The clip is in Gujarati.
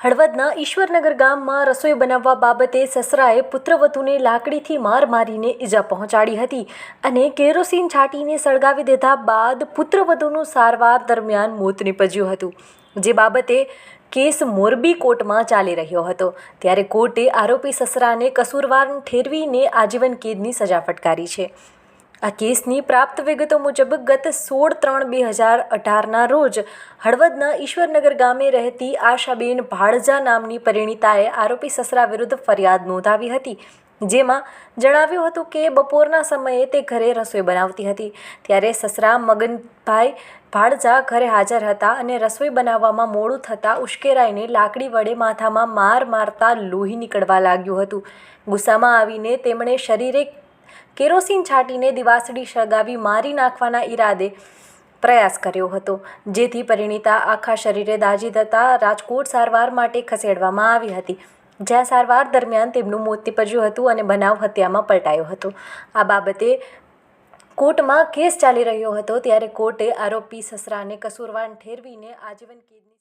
હળવદના ઈશ્વરનગર ગામમાં રસોઈ બનાવવા બાબતે સસરાએ પુત્રવધુને લાકડીથી માર મારીને ઈજા પહોંચાડી હતી અને કેરોસીન છાંટીને સળગાવી દીધા બાદ પુત્રવધુનું સારવાર દરમિયાન મોત નીપજ્યું હતું, જે બાબતે કેસ મોરબી કોર્ટમાં ચાલી રહ્યો હતો. ત્યારે કોર્ટે આરોપી સસરાને કસૂરવાર ઠેરવીને આજીવન કેદની સજા ફટકારી છે. આ કેસની પ્રાપ્ત વિગતો મુજબ ગત સોળ ત્રણ બે હજાર અઢારના રોજ હળવદના ઈશ્વરનગર ગામે રહેતી આશાબેન ભાડજા નામની પરિણીતાએ આરોપી સસરા વિરુદ્ધ ફરિયાદ નોંધાવી હતી, જેમાં જણાવ્યું હતું કે બપોરના સમયે તે ઘરે રસોઈ બનાવતી હતી. ત્યારે સસરા મગનભાઈ ભાડજા ઘરે હાજર હતા અને રસોઈ બનાવવામાં મોડું થતાં ઉશ્કેરાઈને લાકડી વડે માથામાં માર મારતા લોહી નીકળવા લાગ્યું હતું. ગુસ્સામાં આવીને તેમણે શરીરે કેરોસીન છાંટીને દિવાસળી સળગાવી મારી નાખવાના ઈરાદે પ્રયાસ કર્યો હતો. જેથી પરિણીતા આખા શરીરે દાજી થતાં રાજકોટ સારવાર માટે ખસેડવામાં આવી હતી. જ્યાં સારવાર દરમિયાન તેમનું મોત નીપજ્યું હતું અને બનાવ હત્યામાં પલટાયો હતો. આ બાબતે કોર્ટમાં કેસ ચાલી રહ્યો હતો ત્યારે કોર્ટે આરોપી સસરાને કસૂરવાર ઠેરવીને આજીવન કેદની